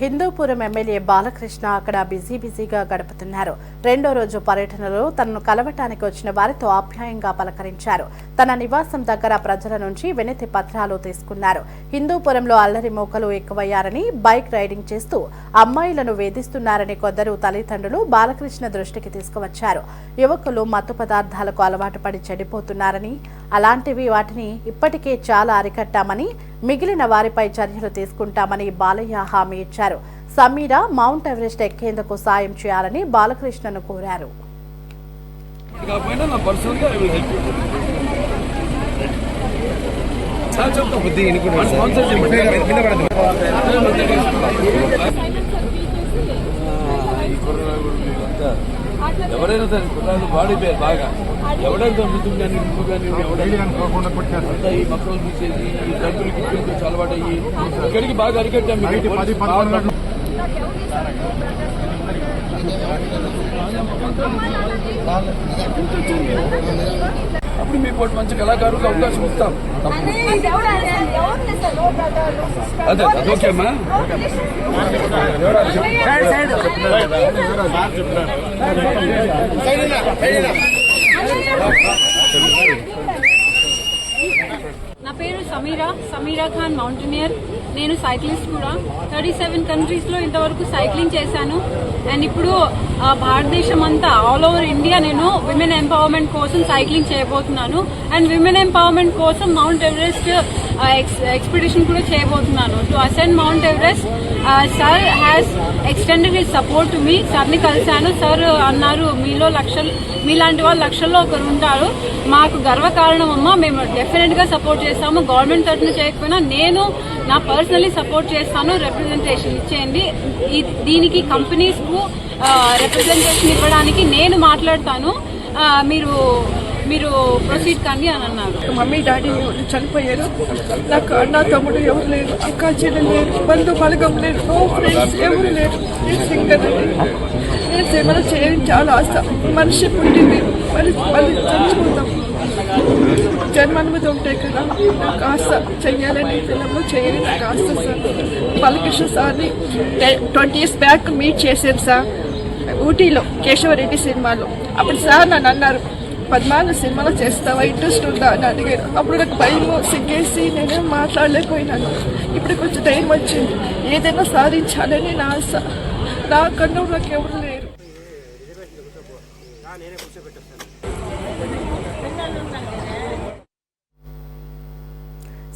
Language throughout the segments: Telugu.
హిందూపురం ఎమ్మెల్యే బాలకృష్ణ అక్కడ బిజీ బిజీగా గడుపుతున్నారు. రెండో రోజు పర్యటనలో తనను కలవటానికి వచ్చిన వారితో ఆప్యాయంగా పలకరించారు. తన నివాసం దగ్గర ప్రజల నుంచి వినతి పత్రాలు తీసుకున్నారు. హిందూపురంలో అల్లరి మోకలు ఎక్కువయ్యారని బైక్ రైడింగ్ చేస్తూ అమ్మాయిలను వేధిస్తున్నారని కొందరు తల్లిదండ్రులు బాలకృష్ణ దృష్టికి తీసుకువచ్చారు. యువకులు మత్తు పదార్థాలకు అలవాటు పడి చెడిపోతున్నారని అలాంటివి వాటిని ఇప్పటికే చాలా అరికట్టామని మిగిలిన వారిపై చర్యలు తీసుకుంటామని బాలయ్య హామీ ఇచ్చారు. సమీర మౌంట్ ఎవరెస్ట్ ఎక్కేందుకు సాయం చేయాలని బాలకృష్ణను కోరారు. స్పాన్సర్ ఎవరైనా సరే కుర్రాడు బాడీ పేరు బాగా. ఎవడైనా దొరుకుతుంది కానీ ఇంకో కానీ ఎవడైనా అంతా ఈ మొక్కలు తీసేసి ఈ డ్రగ్గులు గిక్కులకి అలవాటు అయ్యి ఇక్కడికి బాగా అరికట్టాం మీకు. బాగా అప్పుడు మీకు మంచి కళాకారులకు అవకాశం ఇస్తాం. అదే అదే ఓకే అమ్మా. నా పేరు సమీరా. సమీరా ఖాన్ మౌంటైనియర్ నేను సైక్లిస్ట్ కూడా. థర్టీ సెవెన్ కంట్రీస్లో ఇంతవరకు సైక్లింగ్ చేశాను. అండ్ ఇప్పుడు భారతదేశం అంతా ఆల్ ఓవర్ ఇండియా నేను విమెన్ ఎంపవర్మెంట్ కోసం సైక్లింగ్ చేయబోతున్నాను. అండ్ విమెన్ ఎంపవర్మెంట్ కోసం మౌంట్ ఎవరెస్ట్ ఎక్స్పెడిషన్ కూడా చేయబోతున్నాను. To ascend Mount Everest sir has extended his support to me సార్ని కలిశాను. సార్ అన్నారు మీలో లక్షలు మీలాంటి వాళ్ళు లక్షల్లో ఒకరు ఉంటారు. మాకు గర్వకారణం అమ్మా. మేము డెఫినెట్గా సపోర్ట్ చేస్తాము. గవర్నమెంట్ తరఫున చేయకపోయినా నేను నా పర్సనలీ సపోర్ట్ చేస్తాను. రిప్రజెంటేషన్ ఇచ్చేయండి. ఈ- దీనికి కంపెనీస్కు రిప్రజెంటేషన్ ఇవ్వడానికి నేను మాట్లాడతాను. మీరు మీరు ప్రొసీడ్ కానీ అని అన్నారు. మమ్మీ డాడీ చనిపోయారు. నాకు అన్న తమ్ముడు ఎవరు లేరు. అక్క చెల్లెలు లేరు. బంధు బలగం లేరు. నో ఫ్రెండ్స్ ఎవరు లేరు. నేను సింగర్ నేను సేవలు చేయడం చాలా ఆశ. మనిషి పుట్టింది. మళ్ళీ మళ్ళీ చనిపోతాం. జన్మనుమతి ఉంటాయి కదా నాకు ఆశ. చెయ్యాలని ఫిలంలో చేయాలని నాకు ఆశ సార్. బాలకృష్ణ సార్ని ట్వంటీ ఇయర్స్ బ్యాక్ మీట్ చేశాను సార్. ఊటీలో కేశవరెడ్డి సినిమాలో అప్పుడు సార్ నన్ను అన్నారు పద్మాలు సినిమాలో చేస్తావా ఇంట్రెస్ట్ ఉందా అని అడిగారు అప్పుడు నాకు భయం సిగ్గేసి నేనేం మాట్లాడలేకపోయినాను ఇప్పుడు కొంచెం ధైర్యం వచ్చింది ఏదైనా సాధించాలని నా ఆశ నాకన్నా నాకు ఎవరు లేరు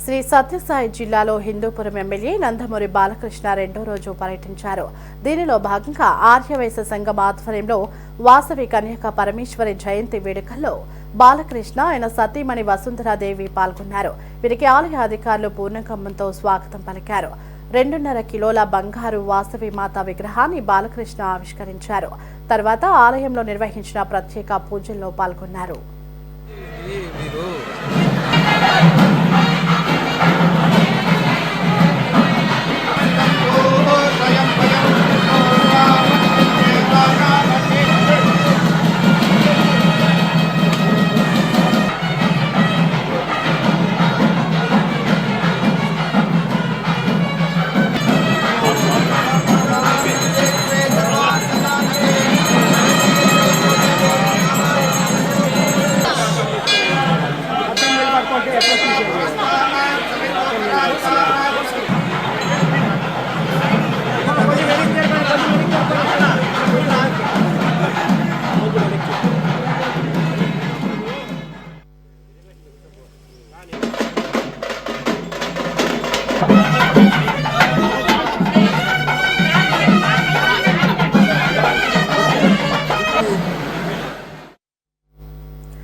శ్రీ సత్యసాయి జిల్లాలో హిందూపురం ఎమ్మెల్యే నందమూరి బాలకృష్ణ రెండో రోజు పర్యటించారు. దీనిలో భాగంగా ఆర్యవైశ్య సంఘం ఆధ్వర్యంలో వాసవి కన్యక పరమేశ్వరి జయంతి వేడుకల్లో బాలకృష్ణ ఆయన సతీమణి వసుంధరాదేవి పాల్గొన్నారు. వీరికి ఆలయ అధికారులు పూర్ణకమ్మంతో స్వాగతం పలికారు. రెండున్నర కిలోల బంగారు వాసవి మాత విగ్రహాన్ని బాలకృష్ణ ఆవిష్కరించారు. తర్వాత ఆలయంలో నిర్వహించిన ప్రత్యేక పూజల్లో పాల్గొన్నారు.